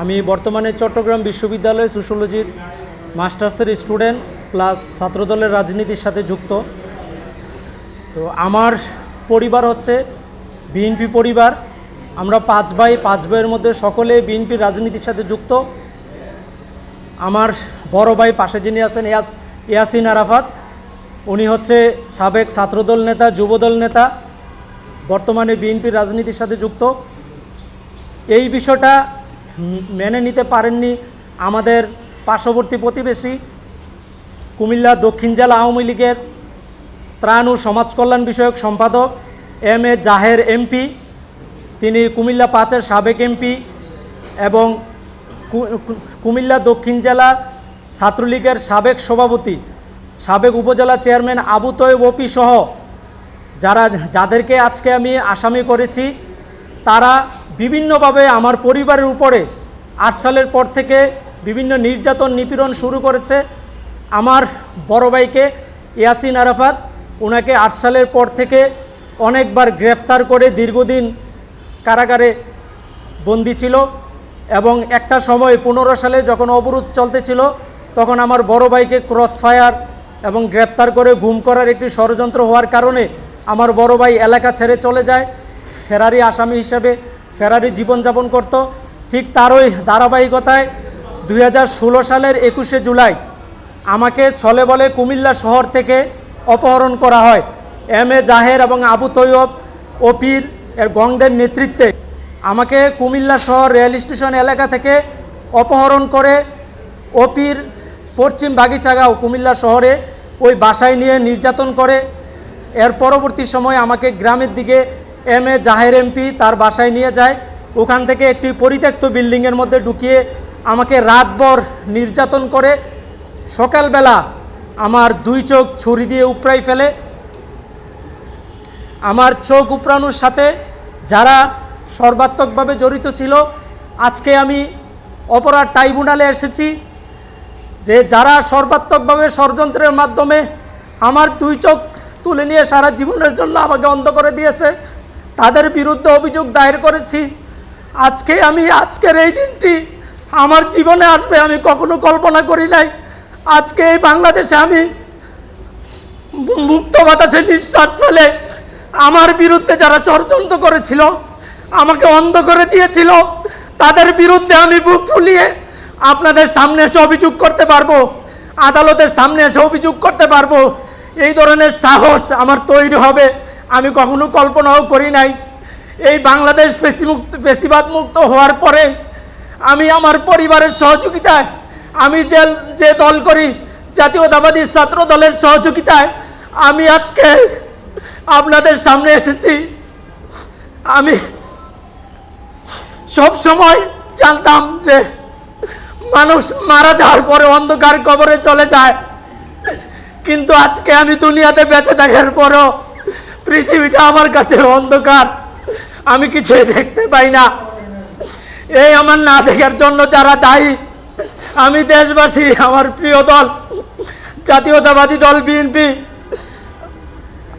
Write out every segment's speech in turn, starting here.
আমি বর্তমানে চট্টগ্রাম বিশ্ববিদ্যালয়ে সোশ্যোলজির মাস্টার্সের স্টুডেন্ট প্লাস ছাত্রদলের রাজনীতির সাথে যুক্ত। তো আমার পরিবার হচ্ছে বিএনপি পরিবার। আমরা পাঁচ ভাই, পাঁচ ভাইয়ের মধ্যে সকলে বিএনপির রাজনীতির সাথে যুক্ত। আমার বড় ভাই পাশে যিনি আছেন ইয়াস, ইয়াসিন আরাফাত। উনি হচ্ছে সাবেক ছাত্রদল নেতা, যুবদল নেতা, বর্তমানে বিএনপির রাজনীতির সাথে যুক্ত। এই বিষয়টা মেনে নিতে পারেননি আমাদের পার্শ্ববর্তী প্রতিবেশী কুমিল্লা দক্ষিণ জেলা আওয়ামী লীগের ত্রাণ ও সমাজ কল্যাণ বিষয়ক সম্পাদক এম এ জাহের এমপি, তিনি কুমিল্লা পাঁচের সাবেক এমপি এবং কুমিল্লা দক্ষিণ জেলা ছাত্রলীগের সাবেক সভাপতি, সাবেক উপজেলা চেয়ারম্যান আবু তয়েব ওপি সহ যারা, যাদেরকে আজকে আমি আসামি করেছি, তারা বিভিন্নভাবে আমার পরিবারের উপরে আট সালের পর থেকে বিভিন্ন নির্যাতন নিপীড়ন শুরু করেছে। আমার বড় ভাইকে ইয়াসিন আরাফাত ওনাকে আট সালের পর থেকে অনেকবার গ্রেফতার করে দীর্ঘদিন কারাগারে বন্দি ছিল এবং একটা সময় পনেরো সালে যখন অবরোধ চলতেছিল তখন আমার বড় ভাইকে ক্রস ফায়ার এবং গ্রেপ্তার করে গুম করার একটি ষড়যন্ত্র হওয়ার কারণে আমার বড় ভাই এলাকা ছেড়ে চলে যায়। ফেরারি আসামি হিসেবে ফেরারি জীবনযাপন করত। ঠিক তারই ধারাবাহিকতায় দু হাজার ষোলো সালের একুশে জুলাই আমাকে ছলে বলে কুমিল্লা শহর থেকে অপহরণ করা হয়। এম এ জাহের এবং আবু তৈয়ব ওপির এর গংদের নেতৃত্বে আমাকে কুমিল্লা শহর রেল স্টেশন এলাকা থেকে অপহরণ করে ওপির পশ্চিম বাগিচাগাঁও কুমিল্লা শহরে ওই বাসায় নিয়ে নির্যাতন করে। এর পরবর্তী সময় আমাকে গ্রামের দিকে এম এ জাহের এমপি তার বাসায় নিয়ে যায়। ওখান থেকে একটি পরিত্যক্ত বিল্ডিংয়ের মধ্যে ঢুকিয়ে আমাকে রাতভর নির্যাতন করে। সকালবেলা আমার দুই চোখ ছুরি দিয়ে উপড়াই ফেলে। আমার চোখ উপড়ানোর সাথে যারা সর্বাত্মকভাবে জড়িত ছিল, আজকে আমি অপরাধ ট্রাইব্যুনালে এসেছি যে যারা সর্বাত্মকভাবে ষড়যন্ত্রের মাধ্যমে আমার দুই চোখ তুলে নিয়ে সারা জীবনের জন্য আমাকে অন্ধ করে দিয়েছে তাদের বিরুদ্ধে অভিযোগ দায়ের করেছি। আজকে আমি, আজকের এই দিনটি আমার জীবনে আসবে আমি কখনো কল্পনা করি নাই। আজকে এই বাংলাদেশে আমি মুক্ত বাতাসে নিঃশ্বাস ফেলে আমার বিরুদ্ধে যারা ষড়যন্ত্র করেছিল, আমাকে অন্ধ করে দিয়েছিল, তাদের বিরুদ্ধে আমি বুক ফুলিয়ে আপনাদের সামনে এসে অভিযোগ করতে পারব, আদালতের সামনে এসে অভিযোগ করতে পারব। এই ধরনের সাহস আমার তৈরি হবে। আমি কখনো কল্পনাও করি নাই। এই বাংলাদেশ ফেসিমুক্ত ফেসিবাদ মুক্ত হওয়ার পরে আমি আমার পরিবারের সহযোগিতায়, আমি যে যে দল করি, জাতীয়তাবাদী ছাত্র দলের সহযোগিতায়, আমি আজকে আপনাদের সামনে এসেছি। আমি সব সময় জানতাম যে মানুষ মারা যাওয়ার পরে অন্ধকার কবরে চলে যায়। কিন্তু আজকে আমি দুনিয়াতে বেঁচে থাকার পরও পৃথিবীটা আমার কাছে অন্ধকার। আমি কিছুই দেখতে পাই না। এই আমার না দেখার জন্য যারা দায়ী, আমি দেশবাসী, আমার প্রিয় দল, জাতীয়তাবাদী দল, বিএনপি,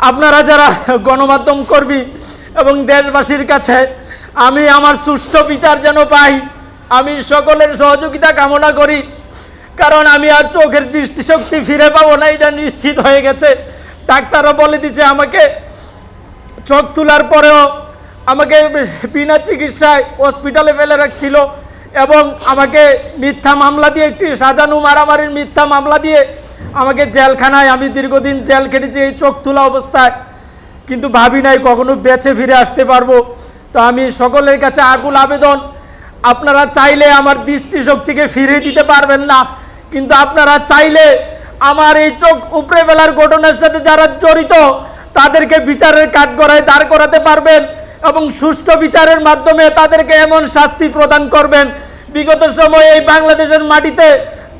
আপনারা যারা গণমাধ্যম কর্মী এবং দেশবাসীর কাছে আমি আমার সুষ্ঠু বিচার যেন পাই, আমি সকলের সহযোগিতা কামনা করি, কারণ আমি আর চোখের দৃষ্টিশক্তি ফিরে পাবো না, এটা নিশ্চিত হয়ে গেছে। ডাক্তাররা বলে দিচ্ছে আমাকে চোখ তোলার পরেও আমাকে বিনা চিকিৎসায় হসপিটালে ফেলে রাখছিল এবং আমাকে মিথ্যা মামলা দিয়ে একটি সাজানো মারামারির মিথ্যা মামলা দিয়ে আমাকে জেলখানায়, আমি দীর্ঘদিন জেল কেটেছি এই চোখ তোলা অবস্থায়। কিন্তু ভাবি নাই কখনো বেঁচে ফিরে আসতে পারব। তো আমি সকলের কাছে আকুল আবেদন, আপনারা চাইলে আমার দৃষ্টিশক্তিকে ফিরিয়ে দিতে পারবেন না, কিন্তু আপনারা চাইলে আমার এই চোখ উপড়ে ফেলার ঘটনার সাথে যারা জড়িত তাদেরকে বিচারের কাঠগড়ায় দাঁড় করাতে পারবেন এবং সুষ্ঠু বিচারের মাধ্যমে তাদেরকে এমন শাস্তি প্রদান করবেন। বিগত সময়ে এই বাংলাদেশের মাটিতে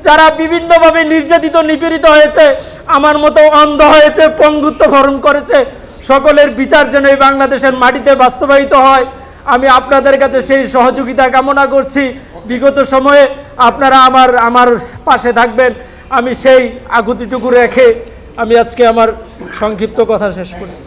যারা বিভিন্নভাবে নির্যাতিত, নিপীড়িত হয়েছে, আমার মতো অন্ধ হয়েছে, পঙ্গুত্ব ভরণ করেছে, সকলের বিচার যেন এই বাংলাদেশের মাটিতে বাস্তবায়িত হয়। আমি আপনাদের কাছে সেই সহযোগিতা কামনা করছি। বিগত সময়ে আপনারা আমার আমার পাশে থাকবেন। আমি সেই আকুতিটুকু রেখে আমি আজকে আমার সংক্ষিপ্ত কথা শেষ করছি।